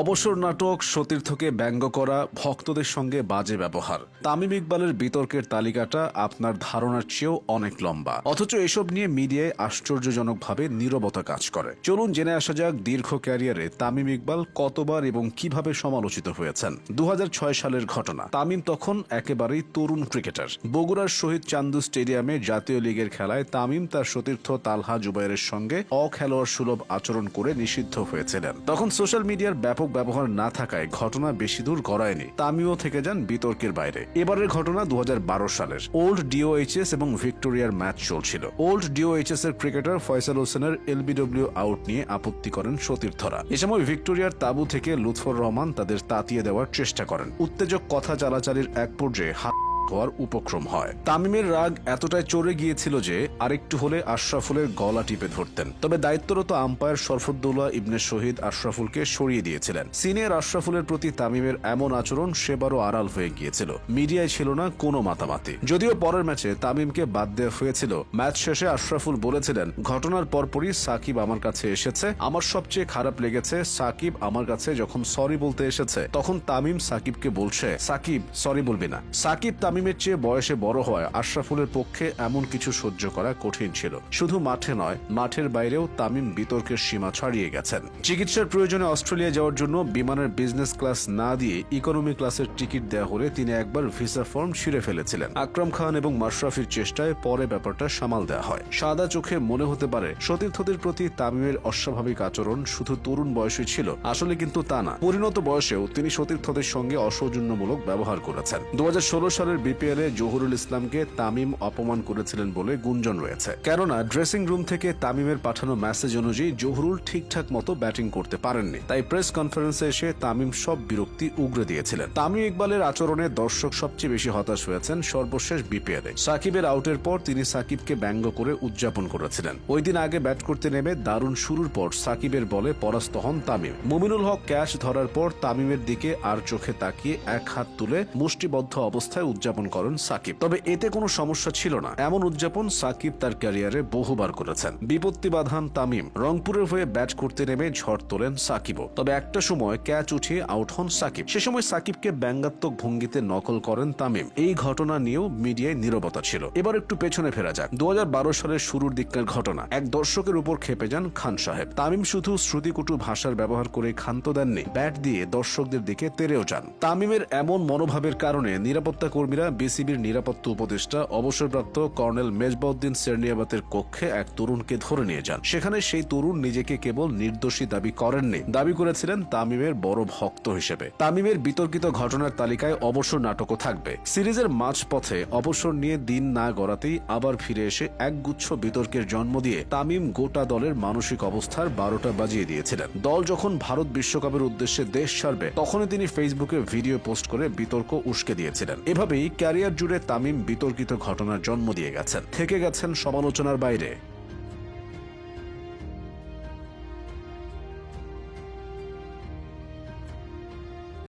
অবসর নাটক সতীর্থকে ব্যঙ্গ করা, ভক্তদের সঙ্গে বাজে ব্যবহার। তামিম ইকবালের বিতর্কের তালিকাটা আপনার ধারণার চেয়েও অনেক লম্বা। অথচ এসব নিয়ে মিডিয়ায় আশ্চর্যজনকভাবে নীরবতা কাজ করে। চলুন জেনে আসা যাক দীর্ঘ ক্যারিয়ারে তামিম ইকবাল কতবার এবং কীভাবে সমালোচিত হয়েছেন। দু হাজার ছয় সালের ঘটনা। তামিম তখন একেবারেই তরুণ ক্রিকেটার। বগুড়ার শহীদ চান্দু স্টেডিয়ামে জাতীয় লীগের খেলায় তামিম তার সতীর্থ তালহা জুবাইরের সঙ্গে অখেলোয়াড় সুলভ আচরণ করে নিষিদ্ধ হয়েছিলেন। তখন সোশ্যাল মিডিয়ার ব্যাপক ব্যবহার না থাকায় ঘটনা বেশি দূর গড়ায়নি। তামিও থেকে যান বিতর্কের বাইরে। এবারের ঘটনা দু সালের। ওল্ড ডিওএইচএস এবং ভিক্টোরিয়ার ম্যাচ চলছিল। ওল্ড ডিওএইচএস এর ক্রিকেটার ফয়সাল হোসেনের এলবিডব্লিউ আউট নিয়ে আপত্তি করেন সতীর্থরা। এ সময় ভিক্টোরিয়ার তাবু থেকে লুৎফর রহমান তাদের তাতিয়ে দেওয়ার চেষ্টা করেন। উত্তেজক কথা চালাচালির এক পর্যায়ে হাত হওয়ার উপক্রম হয়। তামিমের রাগ এতটাই চড়ে গিয়েছিল যে আরেকটু হলে আশরাফুলের গলা টিপে ধরতেন। তবে দায়িত্বরত আম্পায়ার শরফুদ্দৌলা, ইবনে শহীদ আশরাফুলকে সরিয়ে দিয়েছিলেন। সিনিয়র আশরাফুলের প্রতি তামিমের এমন আচরণ সেবারও আড়াল হয়ে গিয়েছিল। মিডিয়ায় ছিল না কোনো মাতামাতি। যদিও পরের ম্যাচে তামিমকে বাদ দেওয়া হয়েছিল, ম্যাচ শেষে আশরাফুল বলেছিলেন, ঘটনার পরপরই সাকিব আমার কাছে এসেছে। আমার সবচেয়ে খারাপ লেগেছে সাকিব আমার কাছে যখন সরি বলতে এসেছে, তখন তামিম সাকিবকে বলছে, সাকিব, সরি বলবি না। সাকিব তামিমের চেয়ে বয়সে বড় হওয়ায় আশরাফুলের পক্ষে এমন কিছু সহ্য করা কঠিন ছিল। শুধু মাঠে নয়, মাঠের বাইরেও তামিম বিতর্কের সীমা ছাড়িয়ে গেছেন। চিকিৎসার প্রয়োজনে অস্ট্রেলিয়া যাওয়ার জন্য বিমানের বিজনেস ক্লাস না দিয়ে ইকোনমি ক্লাসের টিকিট দেওয়া হলে তিনি একবার ভিসা ফর্ম ছিঁড়ে ফেলেছিলেন। আকরাম খান এবং মাশরাফির চেষ্টায় পরে ব্যাপারটা সামাল দেওয়া হয়। সাদা চোখে মনে হতে পারে, সতীর্থদের প্রতি তামিমের অস্বাভাবিক আচরণ শুধু তরুণ বয়সে ছিল, আসলে কিন্তু তা না। পরিণত বয়সেও তিনি সতীর্থদের সঙ্গে অসৌজন্যমূলক ব্যবহার করেছেন। দুহাজার ষোলো সালের বিপিএল জহুরুল ইসলামকে তামিম অপমান করেছিলেন বলে গুঞ্জন রয়েছে। কেননা ড্রেসিং রুম থেকে তামিমের পাঠানো মেসেজ অনুযায়ী জহুরুল ঠিকঠাক মতো ব্যাটিং করতে পারেননি। তাই প্রেস কনফারেন্সে এসে তামিম সব বিরক্তি উগরে দিয়েছিলেন। তামিম ইকবালের আচরণে দর্শক সবচেয়ে বেশি হতাশ হয়েছেন সর্বশেষ বিপিএল সাকিবের আউটের পর তিনি সাকিবকে ব্যঙ্গ করে উদযাপন করেছিলেন। ওই দিন আগে ব্যাট করতে নেমে দারুণ শুরুর পর সাকিবের বলে পরাস্ত হন তামিম। মুমিনুল হক ক্যাচ ধরার পর তামিমের দিকে আর চোখে তাকিয়ে এক হাত তুলে মুষ্টিবদ্ধ অবস্থায় উদযাপন করেন সাকিব। তবে এতে কোনো সমস্যা ছিল না। এমন উদযাপন সাকিব তার ক্যারিয়ারে বহুবার করেছেন। বিপত্তি বাধান তামিম, রংপুরের হয়ে ব্যাট করতে নেমে ঝড় তোলেন সাকিবও। তবে একটা সময় ক্যাচ উঠিয়ে আউট হন সাকিব। সে সময় সাকিবকে ব্যঙ্গাত্মক ভঙ্গিতে নকল করেন তামিম। এই ঘটনা নিয়েও মিডিয়ায় নীরবতা ছিল। এবার একটু পেছনে ফেরা যাক। দুহাজার বারো সালের শুরুর দিককার ঘটনা। এক দর্শকের উপর খেপে যান খান সাহেব। তামিম শুধু শ্রুতিকুটু ভাষার ব্যবহার করে ক্ষান্ত দেননি। ব্যাট দিয়ে দর্শকদের দিকে তেরেও যান। তামিমের এমন মনোভাবের কারণে নিরাপত্তা কর্মীরা বিসিবির নিরাপত্তা উপদেষ্টা, অবসরপ্রাপ্ত কর্নেল মেজবাউদ্দিন সেরনিয়াবাতের কক্ষে এক তরুণকে ধরে নিয়ে যান। সেখানে সেই তরুণ নিজেকে কেবল নির্দোষী দাবি করেননি। দাবি করেছিলেন তামিমের বড় ভক্ত হিসেবে। তামিমের বিতর্কিত ঘটনার তালিকায় অবসর নাটকও থাকবে। সিরিজের মাঝপথে অবসর নিয়ে দিন না গড়াতেই আবার ফিরে এসে একগুচ্ছ বিতর্কের জন্ম দিয়ে তামিম গোটা দলের মানসিক অবস্থার বারোটা বাজিয়ে দিয়েছিলেন। দল যখন ভারত বিশ্বকাপের উদ্দেশ্যে দেশ ছাড়বে, তখনই তিনি ফেসবুকে ভিডিও পোস্ট করে বিতর্ক উস্কে দিয়েছিলেন। এভাবেই ক্যারিয়ার জুড়ে তামিম বিতর্কিত ঘটনার জন্ম দিয়ে গেছেন। থেকে গেছেন সমালোচনার বাইরে।